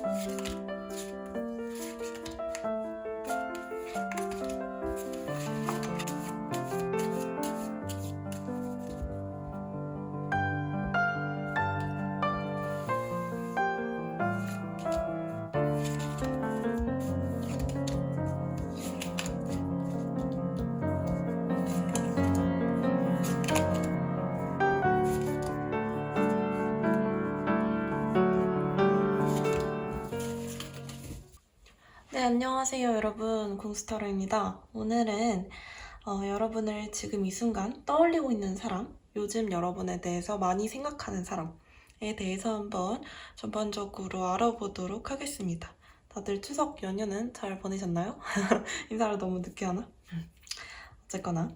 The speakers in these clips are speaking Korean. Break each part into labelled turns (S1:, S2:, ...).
S1: Thank you. 네, 안녕하세요, 여러분. 공스타로입니다. 오늘은 어, 여러분을 지금 이 순간 떠올리고 있는 사람, 요즘 여러분에 대해서 많이 생각하는 사람에 대해서 한번 전반적으로 알아보도록 하겠습니다. 다들 추석 연휴는 잘 보내셨나요? 인사를 너무 늦게 하나? 어쨌거나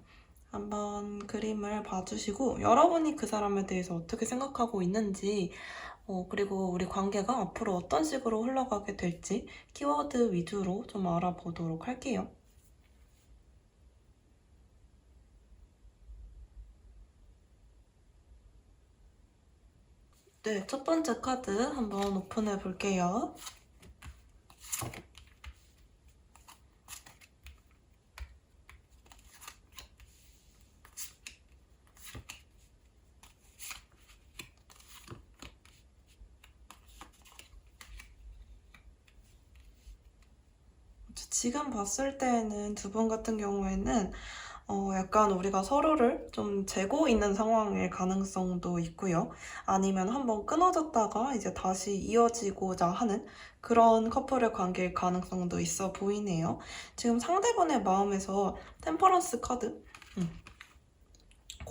S1: 한번 그림을 봐주시고 여러분이 그 사람에 대해서 어떻게 생각하고 있는지 어, 그리고 우리 관계가 앞으로 어떤 식으로 흘러가게 될지 키워드 위주로 좀 알아보도록 할게요. 네, 첫 번째 카드 한번 오픈해 볼게요. 지금 봤을 때는 두 분 같은 경우에는 어, 약간 우리가 서로를 좀 재고 있는 상황일 가능성도 있고요. 아니면 한번 끊어졌다가 이제 다시 이어지고자 하는 그런 커플의 관계일 가능성도 있어 보이네요. 지금 상대분의 마음에서 템퍼런스 카드, 음,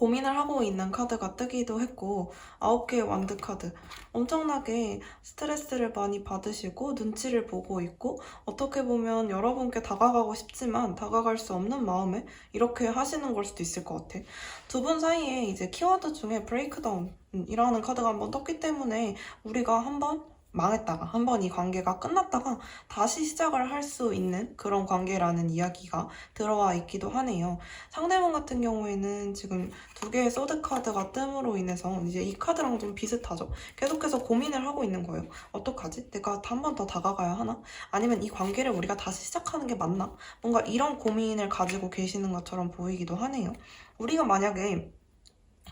S1: 고민을 하고 있는 카드가 뜨기도 했고, 아홉 개의 완드 카드. 엄청나게 스트레스를 많이 받으시고, 눈치를 보고 있고, 어떻게 보면 여러분께 다가가고 싶지만 다가갈 수 없는 마음에 이렇게 하시는 걸 수도 있을 것 같아. 두 분 사이에 이제 키워드 중에 브레이크다운 이라는 카드가 한번 떴기 때문에 우리가 한번 망했다가 한 번 이 관계가 끝났다가 다시 시작을 할 수 있는 그런 관계라는 이야기가 들어와 있기도 하네요. 상대방 같은 경우에는 지금 두 개의 소드 카드가 뜸으로 인해서 이제 이 카드랑 좀 비슷하죠. 계속해서 고민을 하고 있는 거예요. 어떡하지? 내가 한 번 더 다가가야 하나? 아니면 이 관계를 우리가 다시 시작하는 게 맞나? 뭔가 이런 고민을 가지고 계시는 것처럼 보이기도 하네요. 우리가 만약에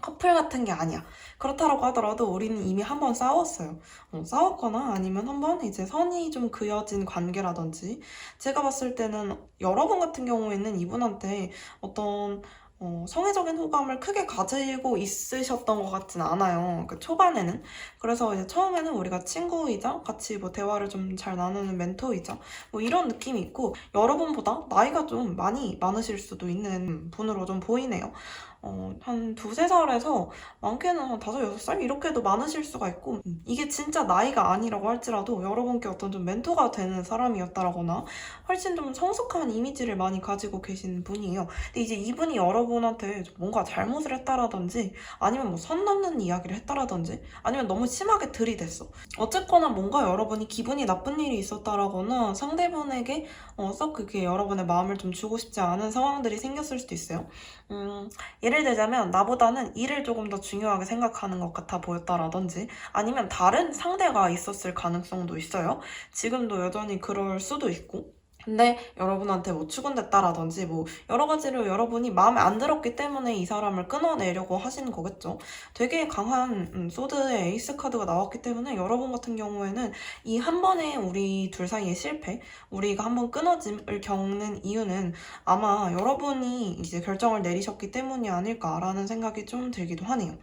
S1: 커플 같은 게 아니야. 그렇다고 하더라도 우리는 이미 한 번 싸웠어요. 어, 싸웠거나 아니면 한 번 이제 선이 좀 그어진 관계라든지 제가 봤을 때는 여러분 같은 경우에는 이분한테 어떤 어, 성애적인 호감을 크게 가지고 있으셨던 것 같진 않아요. 그 초반에는. 그래서 이제 처음에는 우리가 친구이자 같이 뭐 대화를 좀 잘 나누는 멘토이자 뭐 이런 느낌이 있고 여러분보다 나이가 좀 많이 많으실 수도 있는 분으로 좀 보이네요. 어, 한 두세 살에서 많게는 한 다섯, 여섯 살? 이렇게도 많으실 수가 있고, 음, 이게 진짜 나이가 아니라고 할지라도 여러분께 어떤 좀 멘토가 되는 사람이었다라거나 훨씬 좀 성숙한 이미지를 많이 가지고 계신 분이에요. 근데 이제 이분이 여러분한테 뭔가 잘못을 했다라든지 아니면 뭐 선 넘는 이야기를 했다라든지 아니면 너무 심하게 들이댔어. 어쨌거나 뭔가 여러분이 기분이 나쁜 일이 있었다라거나 상대분에게 어, 썩 그게 여러분의 마음을 좀 주고 싶지 않은 상황들이 생겼을 수도 있어요. 음, 예를 들자면 나보다는 일을 조금 더 중요하게 생각하는 것 같아 보였다라든지 아니면 다른 상대가 있었을 가능성도 있어요. 지금도 여전히 그럴 수도 있고 근데 여러분한테 뭐 추근됐다라든지 뭐 여러 가지로 여러분이 마음에 안 들었기 때문에 이 사람을 끊어내려고 하시는 거겠죠. 되게 강한 음, 소드의 에이스 카드가 나왔기 때문에 여러분 같은 경우에는 이 한 번의 우리 둘 사이의 실패, 우리가 한 번 끊어짐을 겪는 이유는 아마 여러분이 이제 결정을 내리셨기 때문이 아닐까라는 생각이 좀 들기도 하네요.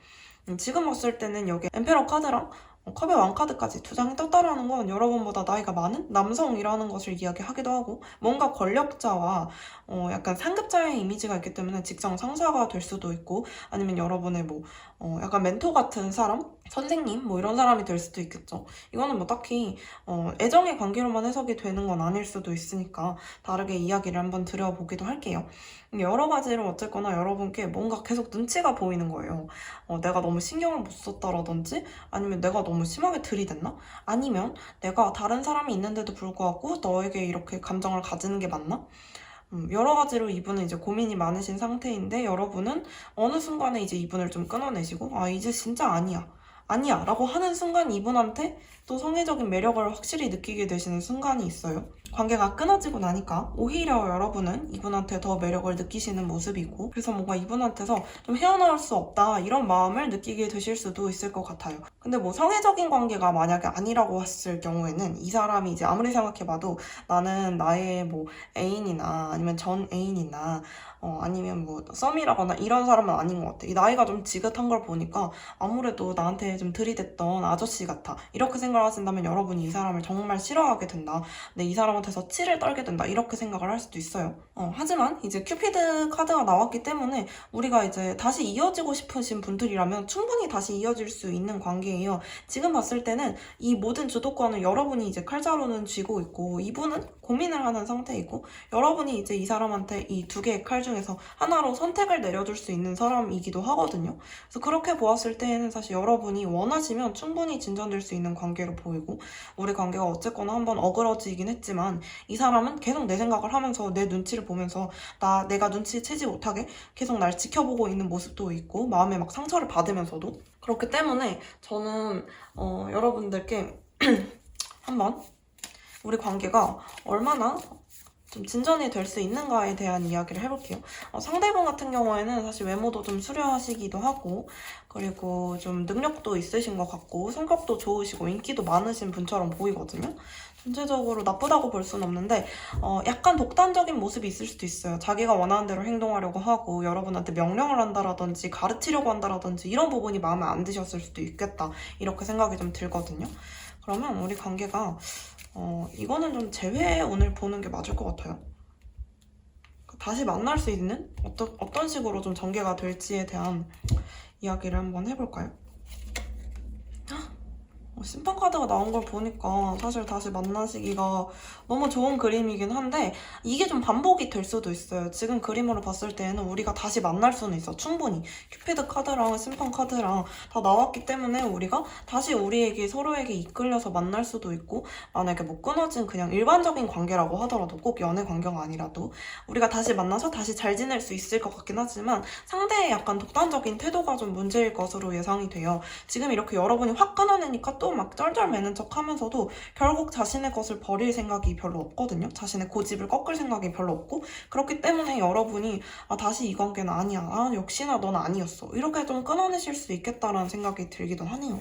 S1: 음, 지금 봤을 때는 여기 엠페러 카드랑 어, 컵의 왕카드까지 두 장이 떴다라는 건 여러분보다 나이가 많은 남성이라는 것을 이야기하기도 하고 뭔가 권력자와 어 약간 상급자의 이미지가 있기 때문에 직장 상사가 될 수도 있고 아니면 여러분의 뭐 어 약간 멘토 같은 사람 선생님 뭐 이런 사람이 될 수도 있겠죠. 이거는 뭐 딱히 어 애정의 관계로만 해석이 되는 건 아닐 수도 있으니까 다르게 이야기를 한번 드려보기도 할게요. 여러 가지로 어쨌거나 여러분께 뭔가 계속 눈치가 보이는 거예요. 어, 내가 너무 신경을 못 썼다라든지 아니면 내가 너무 심하게 들이댔나? 아니면 내가 다른 사람이 있는데도 불구하고 너에게 이렇게 감정을 가지는 게 맞나? 음, 여러 가지로 이분은 이제 고민이 많으신 상태인데 여러분은 어느 순간에 이제 이분을 좀 끊어내시고 아 이제 진짜 아니야 아니야 라고 하는 순간 이분한테 또 성애적인 매력을 확실히 느끼게 되시는 순간이 있어요. 관계가 끊어지고 나니까 오히려 여러분은 이분한테 더 매력을 느끼시는 모습이고 그래서 뭔가 이분한테서 좀 헤어나올 수 없다 이런 마음을 느끼게 되실 수도 있을 것 같아요. 근데 뭐 성애적인 관계가 만약에 아니라고 했을 경우에는 이 사람이 이제 아무리 생각해봐도 나는 나의 뭐 애인이나 아니면 전 애인이나 어, 아니면 뭐 썸이라거나 이런 사람은 아닌 것 같아. 이 나이가 좀 지긋한 걸 보니까 아무래도 나한테 좀 들이댔던 아저씨 같아. 이렇게 생각을 하신다면 여러분이 이 사람을 정말 싫어하게 된다. 근데 이 사람한 테 상태에서 치를 떨게 된다 이렇게 생각을 할 수도 있어요. 어, 하지만 이제 큐피드 카드가 나왔기 때문에 우리가 이제 다시 이어지고 싶으신 분들이라면 충분히 다시 이어질 수 있는 관계예요. 지금 봤을 때는 이 모든 주도권을 여러분이 이제 칼자루는 쥐고 있고 이분은 고민을 하는 상태이고 여러분이 이제 이 사람한테 이 두 개의 칼 중에서 하나로 선택을 내려줄 수 있는 사람이기도 하거든요. 그래서 그렇게 보았을 때에는 사실 여러분이 원하시면 충분히 진전될 수 있는 관계로 보이고 우리 관계가 어쨌거나 한번 어그러지긴 했지만 이 사람은 계속 내 생각을 하면서 내 눈치를 보면서 나 내가 눈치 채지 못하게 계속 날 지켜보고 있는 모습도 있고 마음에 막 상처를 받으면서도 그렇기 때문에 저는 어, 여러분들께 한번 우리 관계가 얼마나 좀 진전이 될 수 있는가에 대한 이야기를 해볼게요. 어, 상대방 같은 경우에는 사실 외모도 좀 수려하시기도 하고 그리고 좀 능력도 있으신 것 같고 성격도 좋으시고 인기도 많으신 분처럼 보이거든요. 전체적으로 나쁘다고 볼 수는 없는데 어, 약간 독단적인 모습이 있을 수도 있어요. 자기가 원하는 대로 행동하려고 하고 여러분한테 명령을 한다라든지 가르치려고 한다라든지 이런 부분이 마음에 안 드셨을 수도 있겠다 이렇게 생각이 좀 들거든요. 그러면 우리 관계가 어, 이거는 좀 제외 오늘 보는 게 맞을 것 같아요. 다시 만날 수 있는 어떤 어떤 식으로 좀 전개가 될지에 대한 이야기를 한번 해볼까요? 어, 심판 카드가 나온 걸 보니까 사실 다시 만나시기가 너무 좋은 그림이긴 한데 이게 좀 반복이 될 수도 있어요. 지금 그림으로 봤을 때는 우리가 다시 만날 수는 있어. 충분히. 큐피드 카드랑 심판 카드랑 다 나왔기 때문에 우리가 다시 우리에게 서로에게 이끌려서 만날 수도 있고 만약에 뭐 끊어진 그냥 일반적인 관계라고 하더라도 꼭 연애 관계가 아니라도 우리가 다시 만나서 다시 잘 지낼 수 있을 것 같긴 하지만 상대의 약간 독단적인 태도가 좀 문제일 것으로 예상이 돼요. 지금 이렇게 여러분이 확 끊어내니까 또막 쩔쩔매는 척 하면서도 결국 자신의 것을 버릴 생각이 별로 없거든요. 자신의 고집을 꺾을 생각이 별로 없고 그렇기 때문에 여러분이 아, 다시 이 관계는 아니야. 아, 역시나 넌 아니었어. 이렇게 좀 끊어내실 수 있겠다라는 생각이 들기도 하네요.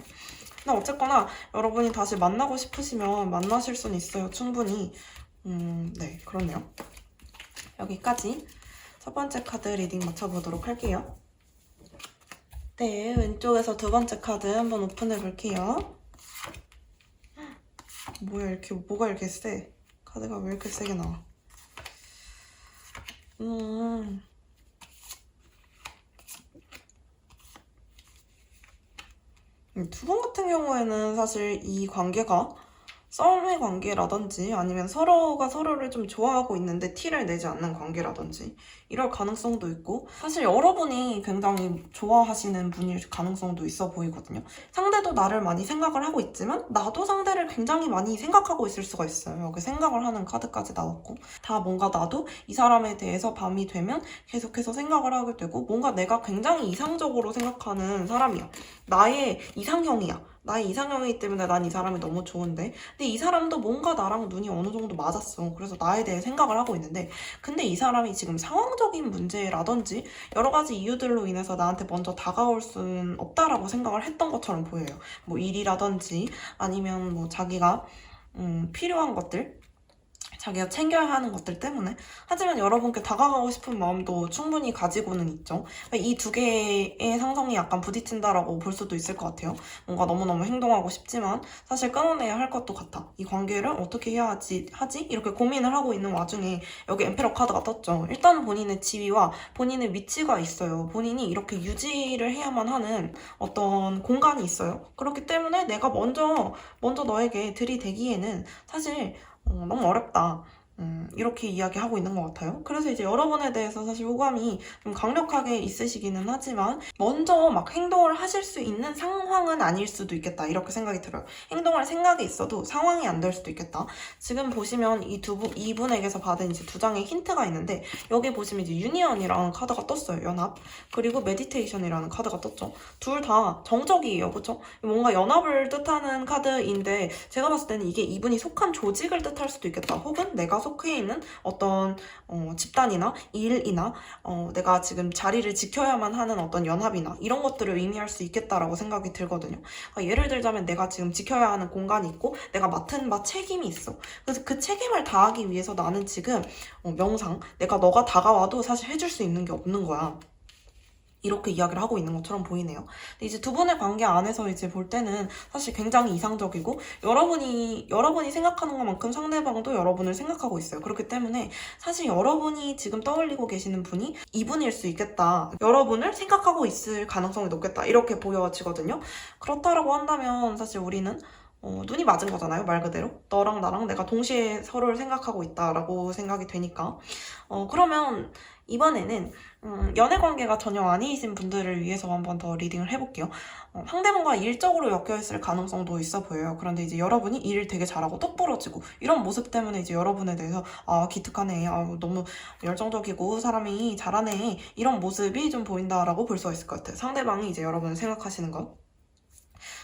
S1: 근데 어쨌거나 여러분이 다시 만나고 싶으시면 만나실 수는 있어요. 충분히. 음, 네, 그렇네요. 여기까지 첫 번째 카드 리딩 맞춰보도록 할게요. 네, 왼쪽에서 두 번째 카드 한번 오픈해 볼게요. 뭐야, 이렇게, 뭐가 이렇게 세? 카드가 왜 이렇게 세게 나와? 음. 두 번 같은 경우에는 사실 이 관계가 썸의 관계라든지 아니면 서로가 서로를 좀 좋아하고 있는데 티를 내지 않는 관계라든지 이럴 가능성도 있고 사실 여러분이 굉장히 좋아하시는 분일 가능성도 있어 보이거든요. 상대도 나를 많이 생각을 하고 있지만 나도 상대를 굉장히 많이 생각하고 있을 수가 있어요. 그 생각을 하는 카드까지 나왔고 다 뭔가 나도 이 사람에 대해서 밤이 되면 계속해서 생각을 하게 되고 뭔가 내가 굉장히 이상적으로 생각하는 사람이야. 나의 이상형이야. 나의 이상형이기 때문에 난 이 사람이 너무 좋은데. 근데 이 사람도 뭔가 나랑 눈이 어느 정도 맞았어. 그래서 나에 대해 생각을 하고 있는데. 근데 이 사람이 지금 상황적인 문제라든지 여러 가지 이유들로 인해서 나한테 먼저 다가올 수는 없다라고 생각을 했던 것처럼 보여요. 뭐 일이라든지 아니면 뭐 자기가 음, 필요한 것들 자기가 챙겨야 하는 것들 때문에 하지만 여러분께 다가가고 싶은 마음도 충분히 가지고는 있죠. 이 두 개의 상성이 약간 부딪힌다라고 볼 수도 있을 것 같아요. 뭔가 너무너무 행동하고 싶지만 사실 끊어내야 할 것도 같아. 이 관계를 어떻게 해야 하지, 하지? 이렇게 고민을 하고 있는 와중에 여기 엠페러 카드가 떴죠. 일단 본인의 지위와 본인의 위치가 있어요. 본인이 이렇게 유지를 해야만 하는 어떤 공간이 있어요. 그렇기 때문에 내가 먼저 먼저 너에게 들이대기에는 사실 어, 너무 어렵다. 음, 이렇게 이야기하고 있는 것 같아요. 그래서 이제 여러분에 대해서 사실 호감이 좀 강력하게 있으시기는 하지만 먼저 막 행동을 하실 수 있는 상황은 아닐 수도 있겠다. 이렇게 생각이 들어요. 행동할 생각이 있어도 상황이 안 될 수도 있겠다. 지금 보시면 이두 분, 이분에게서 받은 이제 두 장의 힌트가 있는데 여기 보시면 이제 유니언이라는 카드가 떴어요. 연합. 그리고 메디테이션이라는 카드가 떴죠. 둘 다 정적이에요. 그쵸? 뭔가 연합을 뜻하는 카드인데 제가 봤을 때는 이게 이분이 속한 조직을 뜻할 수도 있겠다. 혹은 내가 속해 있는 어떤 어, 집단이나 일이나 어, 내가 지금 자리를 지켜야만 하는 어떤 연합이나 이런 것들을 의미할 수 있겠다라고 생각이 들거든요. 그러니까 예를 들자면 내가 지금 지켜야 하는 공간이 있고 내가 맡은 바 책임이 있어. 그래서 그 책임을 다하기 위해서 나는 지금 어, 명상 내가 너가 다가와도 사실 해줄 수 있는 게 없는 거야. 이렇게 이야기를 하고 있는 것처럼 보이네요. 근데 이제 두 분의 관계 안에서 이제 볼 때는 사실 굉장히 이상적이고 여러분이 여러분이 생각하는 것만큼 상대방도 여러분을 생각하고 있어요. 그렇기 때문에 사실 여러분이 지금 떠올리고 계시는 분이 이분일 수 있겠다. 여러분을 생각하고 있을 가능성이 높겠다. 이렇게 보여지거든요. 그렇다라고 한다면 사실 우리는 어, 눈이 맞은 거잖아요, 말 그대로. 너랑 나랑 내가 동시에 서로를 생각하고 있다라고 생각이 되니까. 어, 그러면 이번에는 음, 연애 관계가 전혀 아니신 분들을 위해서 한번 더 리딩을 해볼게요. 어, 상대방과 일적으로 엮여있을 가능성도 있어 보여요. 그런데 이제 여러분이 일을 되게 잘하고 똑부러지고 이런 모습 때문에 이제 여러분에 대해서 아 기특하네, 아 너무 열정적이고 사람이 잘하네 이런 모습이 좀 보인다라고 볼 수가 있을 것 같아요. 상대방이 이제 여러분을 생각하시는 것.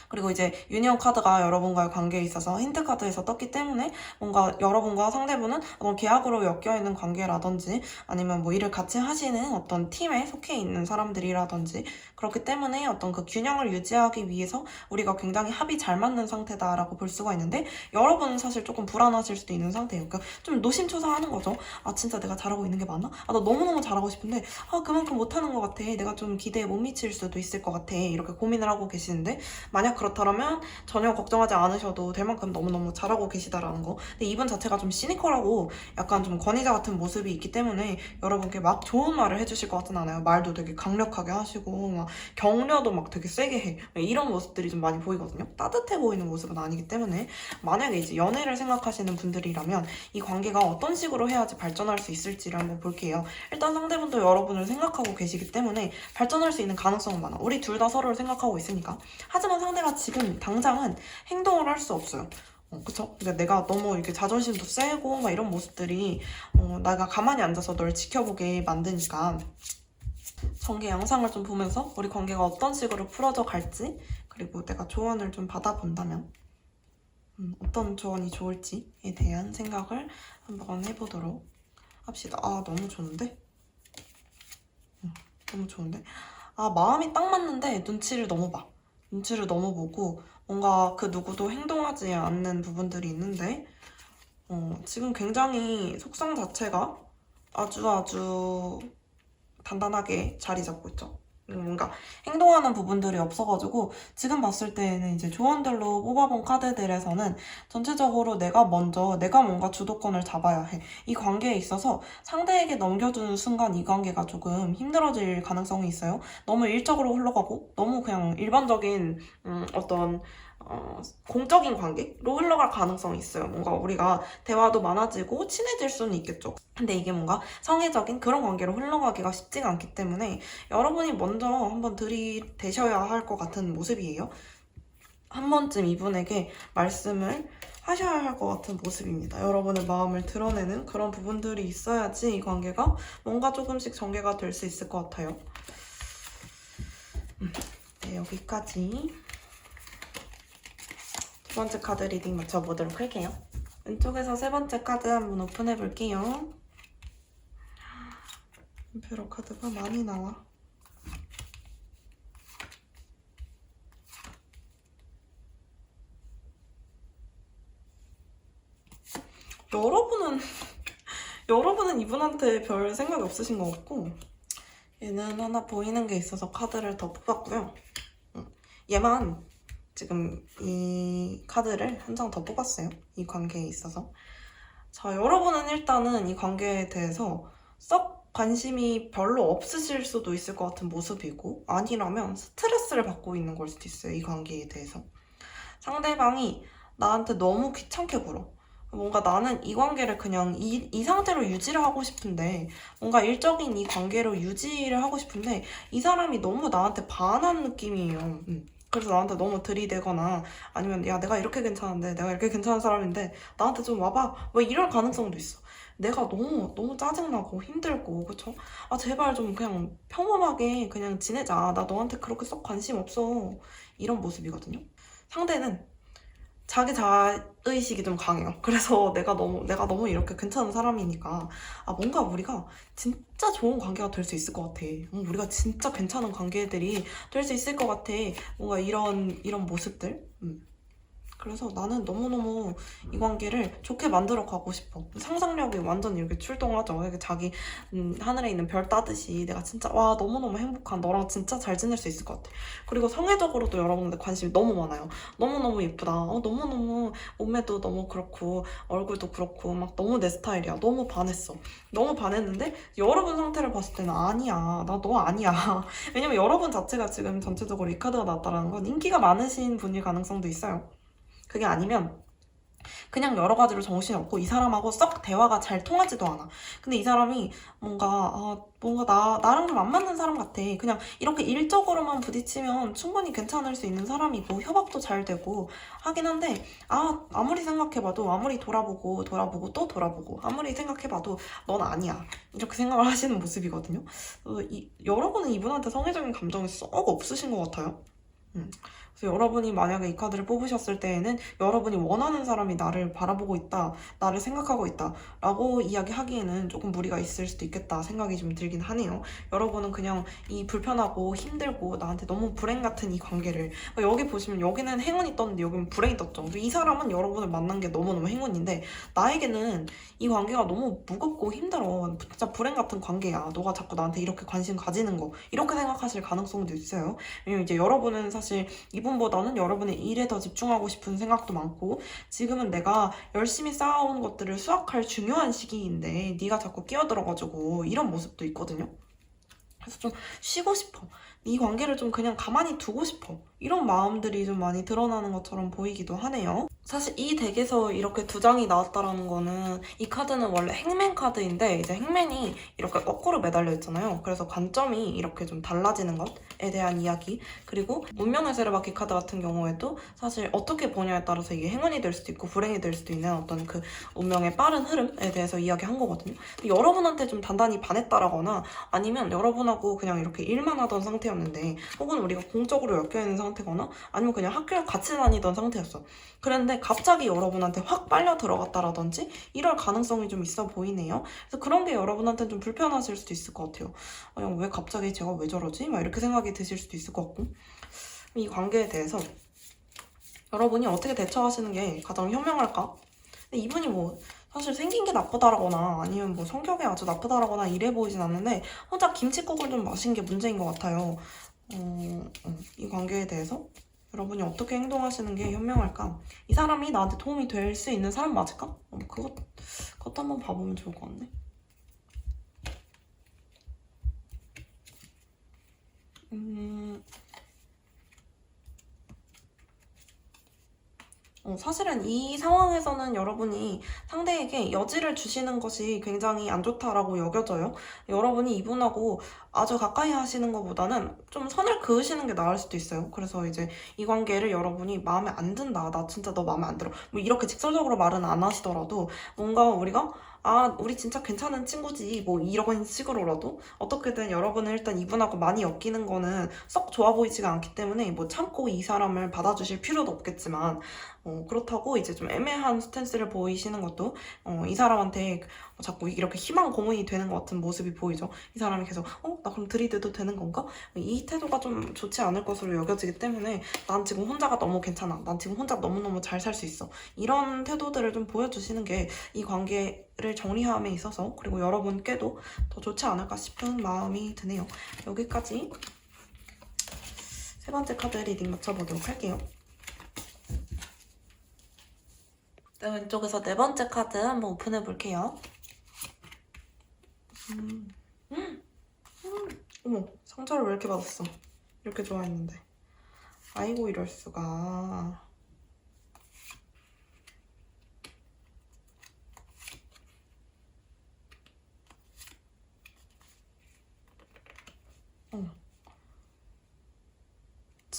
S1: 그리고 이제 유니온 카드가 여러분과의 관계에 있어서 힌트 카드에서 떴기 때문에 뭔가 여러분과 상대분은 어떤 계약으로 엮여 있는 관계라든지 아니면 뭐 일을 같이 하시는 어떤 팀에 속해 있는 사람들이라든지 그렇기 때문에 어떤 그 균형을 유지하기 위해서 우리가 굉장히 합이 잘 맞는 상태다라고 볼 수가 있는데 여러분은 사실 조금 불안하실 수도 있는 상태예요. 그러니까 좀 노심초사하는 거죠. 아 진짜 내가 잘하고 있는 게 맞나? 아 나 너무너무 잘하고 싶은데 아 그만큼 못하는 것 같아. 내가 좀 기대에 못 미칠 수도 있을 것 같아. 이렇게 고민을 하고 계시는데 만약 그렇다면 전혀 걱정하지 않으셔도 될 만큼 너무너무 잘하고 계시다라는 거. 근데 이분 자체가 좀 시니컬하고 약간 좀 권위자 같은 모습이 있기 때문에 여러분께 막 좋은 말을 해주실 것 같진 않아요. 말도 되게 강력하게 하시고 막 격려도 막 되게 세게 해. 이런 모습들이 좀 많이 보이거든요. 따뜻해 보이는 모습은 아니기 때문에 만약에 이제 연애를 생각하시는 분들이라면 이 관계가 어떤 식으로 해야지 발전할 수 있을지를 한번 볼게요. 일단 상대분도 여러분을 생각하고 계시기 때문에 발전할 수 있는 가능성은 많아. 우리 둘 다 서로를 생각하고 있으니까. 하지만 상대가 지금 당장은 행동을 할 수 없어요. 어, 그쵸? 근데 내가 너무 이렇게 자존심도 세고 막 이런 모습들이 어, 내가 가만히 앉아서 널 지켜보게 만드니까 전개 양상을 좀 보면서 우리 관계가 어떤 식으로 풀어져 갈지 그리고 내가 조언을 좀 받아본다면 음, 어떤 조언이 좋을지에 대한 생각을 한번 해보도록 합시다. 아 너무 좋은데? 음, 너무 좋은데? 아 마음이 딱 맞는데 눈치를 너무 봐. 눈치를 너무 보고 뭔가 그 누구도 행동하지 않는 부분들이 있는데 어, 지금 굉장히 속성 자체가 아주 아주 단단하게 자리 잡고 있죠. 음, 뭔가 행동하는 부분들이 없어가지고 지금 봤을 때는 이제 조언들로 뽑아본 카드들에서는 전체적으로 내가 먼저 내가 뭔가 주도권을 잡아야 해. 이 관계에 있어서 상대에게 넘겨주는 순간 이 관계가 조금 힘들어질 가능성이 있어요. 너무 일적으로 흘러가고 너무 그냥 일반적인 음, 어떤 어, 공적인 관계로 흘러갈 가능성이 있어요. 뭔가 우리가 대화도 많아지고 친해질 수는 있겠죠. 근데 이게 뭔가 성애적인 그런 관계로 흘러가기가 쉽지가 않기 때문에 여러분이 먼저 한번 들이대셔야 할 것 같은 모습이에요. 한 번쯤 이분에게 말씀을 하셔야 할 것 같은 모습입니다. 여러분의 마음을 드러내는 그런 부분들이 있어야지 이 관계가 뭔가 조금씩 전개가 될 수 있을 것 같아요. 음, 네, 여기까지. 두 번째 카드 리딩 맞춰보도록 할게요. 왼쪽에서 세 번째 카드 한번 오픈해 볼게요. 임페러 카드가 많이 나와. 여러분은 여러분은 이분한테 별 생각이 없으신 것 같고 얘는 하나 보이는 게 있어서 카드를 더 뽑았고요. 음, 얘만 지금 이 카드를 한 장 더 뽑았어요. 이 관계에 있어서. 자, 여러분은 일단은 이 관계에 대해서 썩 관심이 별로 없으실 수도 있을 것 같은 모습이고, 아니라면 스트레스를 받고 있는 걸 수도 있어요. 이 관계에 대해서. 상대방이 나한테 너무 귀찮게 굴어. 뭔가 나는 이 관계를 그냥 이, 이 상태로 유지를 하고 싶은데, 뭔가 일적인 이 관계로 유지를 하고 싶은데, 이 사람이 너무 나한테 반한 느낌이에요. 음. 그래서 나한테 너무 들이대거나 아니면 야 내가 이렇게 괜찮은데 내가 이렇게 괜찮은 사람인데 나한테 좀 와봐. 뭐 이럴 가능성도 있어. 내가 너무 너무 짜증나고 힘들고 그쵸? 아 제발 좀 그냥 평범하게 그냥 지내자. 나 너한테 그렇게 썩 관심 없어. 이런 모습이거든요. 상대는 자기 자의식이 좀 강해요 그래서 내가 너무 내가 너무 이렇게 괜찮은 사람이니까 아 뭔가 우리가 진짜 좋은 관계가 될 수 있을 것 같아 음, 우리가 진짜 괜찮은 관계들이 될 수 있을 것 같아. 뭔가 이런 이런 모습들. 음. 그래서 나는 너무너무 이 관계를 좋게 만들어 가고 싶어. 상상력이 완전 이렇게 출동하죠. 이렇게 자기 음, 하늘에 있는 별 따듯이 내가 진짜 와 너무너무 행복한 너랑 진짜 잘 지낼 수 있을 것 같아. 그리고 성애적으로도 여러분들 관심이 너무 많아요. 너무너무 예쁘다. 어, 너무너무 몸매도 너무 그렇고 얼굴도 그렇고 막 너무 내 스타일이야. 너무 반했어. 너무 반했는데 여러분 상태를 봤을 때는 아니야. 나 너 아니야. 왜냐면 여러분 자체가 지금 전체적으로 이 카드가 나왔다는 건 인기가 많으신 분일 가능성도 있어요. 그게 아니면 그냥 여러 가지로 정신이 없고 이 사람하고 썩 대화가 잘 통하지도 않아. 근데 이 사람이 뭔가 아, 뭔가 나 나랑 좀 안 맞는 사람 같아. 그냥 이렇게 일적으로만 부딪히면 충분히 괜찮을 수 있는 사람이고 협업도 잘 되고 하긴 한데 아 아무리 생각해봐도 아무리 돌아보고 돌아보고 또 돌아보고 아무리 생각해봐도 넌 아니야 이렇게 생각을 하시는 모습이거든요. 어, 이, 여러분은 이분한테 성애적인 감정이 썩 없으신 것 같아요. 음. 그래서 여러분이 만약에 이 카드를 뽑으셨을 때에는 여러분이 원하는 사람이 나를 바라보고 있다, 나를 생각하고 있다, 라고 이야기하기에는 조금 무리가 있을 수도 있겠다 생각이 좀 들긴 하네요. 여러분은 그냥 이 불편하고 힘들고 나한테 너무 불행 같은 이 관계를 여기 보시면 여기는 행운이 떴는데 여기는 불행이 떴죠. 이 사람은 여러분을 만난 게 너무너무 행운인데 나에게는 이 관계가 너무 무겁고 힘들어. 진짜 불행 같은 관계야. 너가 자꾸 나한테 이렇게 관심 가지는 거. 이렇게 생각하실 가능성도 있어요. 왜냐면 이제 여러분은 사실 이 분보다는 여러분의 일에 더 집중하고 싶은 생각도 많고 지금은 내가 열심히 쌓아온 것들을 수확할 중요한 시기인데 네가 자꾸 끼어들어가지고 이런 모습도 있거든요. 그래서 좀 쉬고 싶어. 이 관계를 좀 그냥 가만히 두고 싶어. 이런 마음들이 좀 많이 드러나는 것처럼 보이기도 하네요. 사실 이 덱에서 이렇게 두 장이 나왔다라는 거는 이 카드는 원래 행맨 카드인데 이제 행맨이 이렇게 거꾸로 매달려 있잖아요. 그래서 관점이 이렇게 좀 달라지는 것에 대한 이야기. 그리고 운명의 세르바키 카드 같은 경우에도 사실 어떻게 보냐에 따라서 이게 행운이 될 수도 있고 불행이 될 수도 있는 어떤 그 운명의 빠른 흐름에 대해서 이야기한 거거든요. 여러분한테 좀 단단히 반했다라거나 아니면 여러분하고 그냥 이렇게 일만 하던 상태였는데 혹은 우리가 공적으로 엮여있는 상태 거나 아니면 그냥 학교를 같이 다니던 상태였어. 그런데 갑자기 여러분한테 확 빨려 들어갔다라든지 이럴 가능성이 좀 있어 보이네요. 그래서 그런 게 여러분한테는 좀 불편하실 수도 있을 것 같아요. 그냥 왜 갑자기 제가 왜 저러지? 막 이렇게 생각이 드실 수도 있을 것 같고 이 관계에 대해서 여러분이 어떻게 대처하시는 게 가장 현명할까? 근데 이분이 뭐 사실 생긴 게 나쁘다라거나 아니면 뭐 성격이 아주 나쁘다라거나 이래 보이진 않는데 혼자 김치국을 좀 마신 게 문제인 것 같아요. 어, 어, 이 관계에 대해서 여러분이 어떻게 행동하시는 게 현명할까? 이 사람이 나한테 도움이 될 수 있는 사람 맞을까? 어, 그것, 그것도 한번 봐보면 좋을 것 같네. 음, 어, 사실은 이 상황에서는 여러분이 상대에게 여지를 주시는 것이 굉장히 안 좋다라고 여겨져요. 여러분이 이분하고 아주 가까이 하시는 것보다는 좀 선을 그으시는 게 나을 수도 있어요. 그래서 이제 이 관계를 여러분이 마음에 안 든다. 나 진짜 너 마음에 안 들어. 뭐 이렇게 직설적으로 말은 안 하시더라도 뭔가 우리가 아, 우리 진짜 괜찮은 친구지. 뭐 이런 식으로라도 어떻게든 여러분은 일단 이분하고 많이 엮이는 거는 썩 좋아 보이지가 않기 때문에 뭐 참고 이 사람을 받아주실 필요도 없겠지만 어, 그렇다고 이제 좀 애매한 스탠스를 보이시는 것도 어, 이 사람한테 자꾸 이렇게 희망 고문이 되는 것 같은 모습이 보이죠. 이 사람이 계속 어? 나 그럼 들이대도 되는 건가? 이 태도가 좀 좋지 않을 것으로 여겨지기 때문에 난 지금 혼자가 너무 괜찮아. 난 지금 혼자 너무너무 잘 살 수 있어. 이런 태도들을 좀 보여주시는 게 이 관계 를 정리함에 있어서 그리고 여러분께도 더 좋지 않을까 싶은 마음이 드네요. 여기까지 세 번째 카드 리딩 맞춰보도록 할게요. 네, 왼쪽에서 네 번째 카드 한번 오픈해 볼게요. 음. 음. 음. 어머, 상처를 왜 이렇게 받았어? 이렇게 좋아했는데. 아이고, 이럴 수가.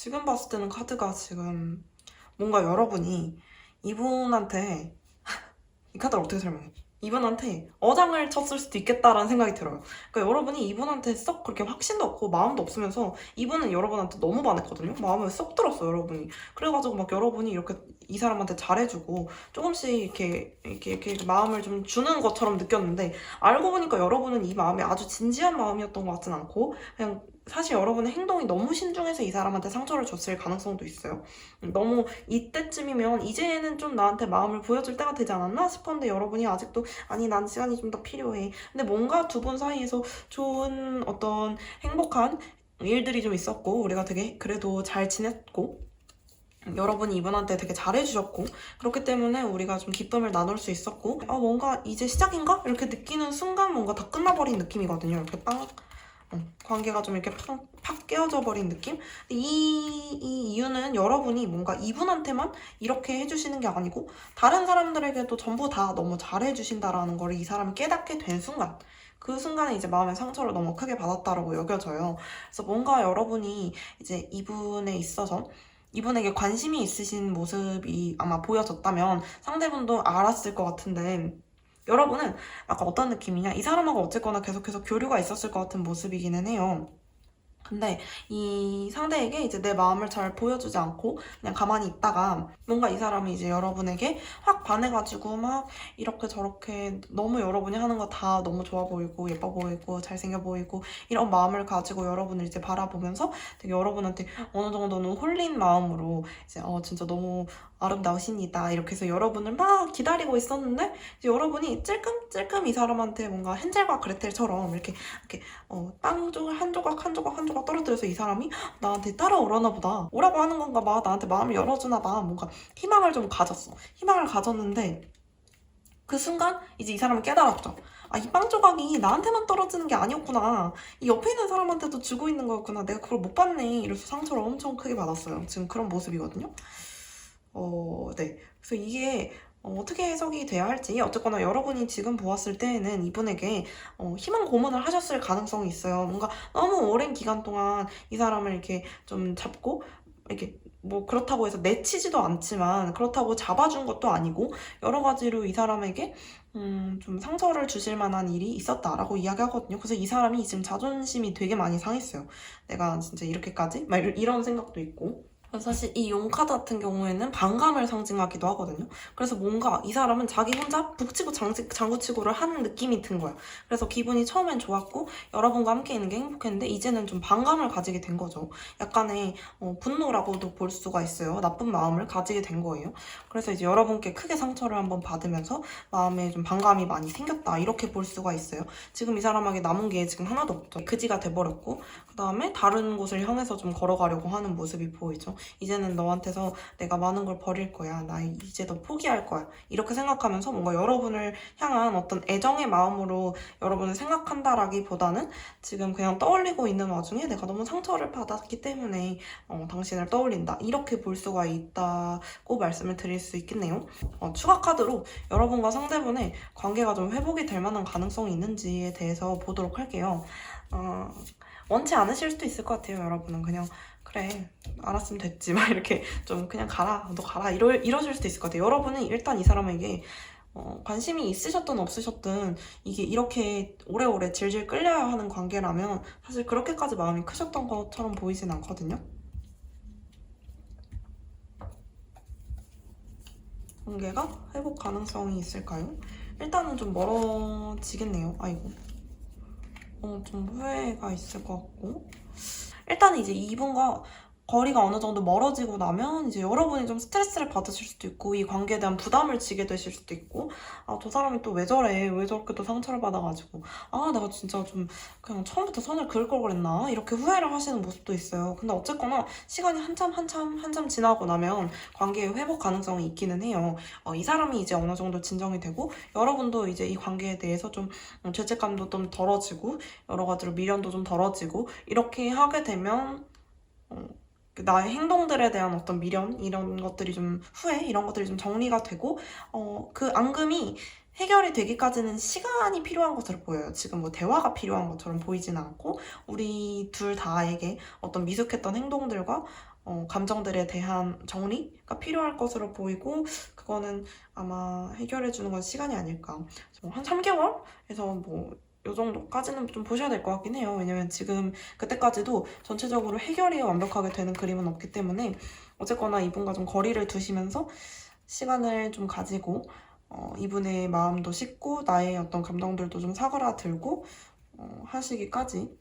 S1: 지금 봤을 때는 카드가 지금 뭔가 여러분이 이분한테 이 카드를 어떻게 설명해? 이분한테 어장을 쳤을 수도 있겠다라는 생각이 들어요. 그러니까 여러분이 이분한테 썩 그렇게 확신도 없고 마음도 없으면서 이분은 여러분한테 너무 반했거든요. 마음에 쏙 들었어 여러분이. 그래가지고 막 여러분이 이렇게 이 사람한테 잘해주고 조금씩 이렇게 이렇게 이렇게 마음을 좀 주는 것처럼 느꼈는데 알고 보니까 여러분은 이 마음이 아주 진지한 마음이었던 것 같진 않고 그냥 사실 여러분의 행동이 너무 신중해서 이 사람한테 상처를 줬을 가능성도 있어요. 너무 이때쯤이면 이제는 좀 나한테 마음을 보여줄 때가 되지 않았나 싶었는데 여러분이 아직도 아니 난 시간이 좀 더 필요해. 근데 뭔가 두 분 사이에서 좋은 어떤 행복한 일들이 좀 있었고 우리가 되게 그래도 잘 지냈고 여러분이 이분한테 되게 잘해주셨고 그렇기 때문에 우리가 좀 기쁨을 나눌 수 있었고 아 뭔가 이제 시작인가? 이렇게 느끼는 순간 뭔가 다 끝나버린 느낌이거든요 이렇게 빵 어, 관계가 좀 이렇게 팍, 팍 깨어져 버린 느낌? 이, 이 이유는 여러분이 뭔가 이분한테만 이렇게 해주시는 게 아니고 다른 사람들에게도 전부 다 너무 잘해주신다라는 걸 이 사람이 깨닫게 된 순간 그 순간에 이제 마음의 상처를 너무 크게 받았다라고 여겨져요. 그래서 뭔가 여러분이 이제 이분에 있어서 이분에게 관심이 있으신 모습이 아마 보여졌다면 상대분도 알았을 것 같은데 여러분은 약간 어떤 느낌이냐? 이 사람하고 어쨌거나 계속해서 교류가 있었을 것 같은 모습이기는 해요. 근데 이 상대에게 이제 내 마음을 잘 보여주지 않고 그냥 가만히 있다가 뭔가 이 사람이 이제 여러분에게 확 반해가지고 막 이렇게 저렇게 너무 여러분이 하는 거 다 너무 좋아 보이고 예뻐 보이고 잘생겨 보이고 이런 마음을 가지고 여러분을 이제 바라보면서 되게 여러분한테 어느 정도는 홀린 마음으로 이제 어 진짜 너무 아름다우십니다. 이렇게 해서 여러분을 막 기다리고 있었는데 여러분이 찔끔찔끔 이 사람한테 뭔가 헨젤과 그레텔처럼 이렇게 이렇게 어, 빵 조각 한 조각 한 조각 한 조각 떨어뜨려서 이 사람이 나한테 따라오려나 보다. 오라고 하는 건가 봐. 나한테 마음을 열어주나 봐. 뭔가 희망을 좀 가졌어. 희망을 가졌는데 그 순간 이제 이 사람은 깨달았죠. 아 이 빵 조각이 나한테만 떨어지는 게 아니었구나. 이 옆에 있는 사람한테도 주고 있는 거였구나. 내가 그걸 못 봤네. 이래서 상처를 엄청 크게 받았어요. 지금 그런 모습이거든요 어, 네. 그래서 이게 어, 떻게 해석이 돼야 할지 어쨌거나 여러분이 지금 보았을 때에는 이분에게 어, 희망 고문을 하셨을 가능성이 있어요. 뭔가 너무 오랜 기간 동안 이 사람을 이렇게 좀 잡고 이렇게 뭐 그렇다고 해서 내치지도 않지만 그렇다고 잡아준 것도 아니고 여러 가지로 이 사람에게 음, 좀 상처를 주실 만한 일이 있었다라고 이야기하거든요. 그래서 이 사람이 지금 자존심이 되게 많이 상했어요. 내가 진짜 이렇게까지? 막 이런 생각도 있고. 사실 이 용카드 같은 경우에는 반감을 상징하기도 하거든요. 그래서 뭔가 이 사람은 자기 혼자 북치고 장구치고를 하는 느낌이 든 거예요. 그래서 기분이 처음엔 좋았고 여러분과 함께 있는 게 행복했는데 이제는 좀 반감을 가지게 된 거죠. 약간의 어, 분노라고도 볼 수가 있어요. 나쁜 마음을 가지게 된 거예요. 그래서 이제 여러분께 크게 상처를 한번 받으면서 마음에 좀 반감이 많이 생겼다 이렇게 볼 수가 있어요. 지금 이 사람에게 남은 게 지금 하나도 없죠. 그지가 돼버렸고 그 다음에 다른 곳을 향해서 좀 걸어가려고 하는 모습이 보이죠. 이제는 너한테서 내가 많은 걸 버릴 거야. 나 이제 너 포기할 거야. 이렇게 생각하면서 뭔가 여러분을 향한 어떤 애정의 마음으로 여러분을 생각한다라기보다는 지금 그냥 떠올리고 있는 와중에 내가 너무 상처를 받았기 때문에 어, 당신을 떠올린다. 이렇게 볼 수가 있다고 말씀을 드릴 수 있겠네요. 어, 추가 카드로 여러분과 상대분의 관계가 좀 회복이 될 만한 가능성이 있는지에 대해서 보도록 할게요. 어, 원치 않으실 수도 있을 것 같아요, 여러분은. 그냥, 그래, 알았으면 됐지. 막 이렇게 좀 그냥 가라, 너 가라. 이러, 이러실 수도 있을 것 같아요. 여러분은 일단 이 사람에게 어, 관심이 있으셨든 없으셨든 이게 이렇게 오래오래 질질 끌려야 하는 관계라면 사실 그렇게까지 마음이 크셨던 것처럼 보이진 않거든요. 관계가 회복 가능성이 있을까요? 일단은 좀 멀어지겠네요. 아이고. 어, 좀 후회가 있을 것 같고. 일단 이제 이분과 거리가 어느 정도 멀어지고 나면 이제 여러분이 좀 스트레스를 받으실 수도 있고 이 관계에 대한 부담을 지게 되실 수도 있고 아 저 사람이 또 왜 저래? 왜 저렇게 또 상처를 받아가지고. 아 내가 진짜 좀 그냥 처음부터 선을 그을 걸 그랬나? 이렇게 후회를 하시는 모습도 있어요. 근데 어쨌거나 시간이 한참 한참 한참 지나고 나면 관계의 회복 가능성이 있기는 해요. 어, 이 사람이 이제 어느 정도 진정이 되고 여러분도 이제 이 관계에 대해서 좀 음, 죄책감도 좀 덜어지고 여러 가지로 미련도 좀 덜어지고 이렇게 하게 되면 어, 그 나의 행동들에 대한 어떤 미련 이런 것들이 좀 후회 이런 것들이 좀 정리가 되고 어, 그 앙금이 해결이 되기까지는 시간이 필요한 것으로 보여요. 지금 뭐 대화가 필요한 것처럼 보이진 않고 우리 둘 다에게 어떤 미숙했던 행동들과 어, 감정들에 대한 정리가 필요할 것으로 보이고 그거는 아마 해결해 주는 건 시간이 아닐까. 뭐한 3개월에서 뭐 요 정도까지는 좀 보셔야 될 것 같긴 해요. 왜냐면 지금 그때까지도 전체적으로 해결이 완벽하게 되는 그림은 없기 때문에 어쨌거나 이분과 좀 거리를 두시면서 시간을 좀 가지고 어, 이분의 마음도 씻고 나의 어떤 감정들도 좀 사그라들고 어, 하시기까지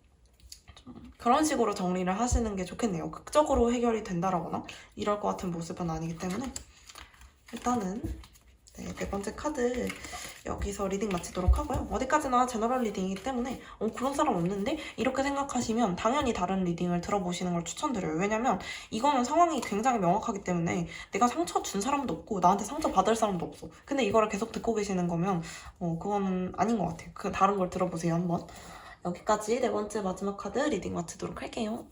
S1: 좀 그런 식으로 정리를 하시는 게 좋겠네요. 극적으로 해결이 된다라거나 이럴 것 같은 모습은 아니기 때문에 일단은 네, 네 번째 카드 여기서 리딩 마치도록 하고요. 어디까지나 제너럴 리딩이기 때문에 어, 그런 사람 없는데? 이렇게 생각하시면 당연히 다른 리딩을 들어보시는 걸 추천드려요. 왜냐면 이거는 상황이 굉장히 명확하기 때문에 내가 상처 준 사람도 없고 나한테 상처 받을 사람도 없어. 근데 이거를 계속 듣고 계시는 거면 어, 그거는 아닌 것 같아요. 그 다른 걸 들어보세요 한번. 여기까지 네 번째 마지막 카드 리딩 마치도록 할게요.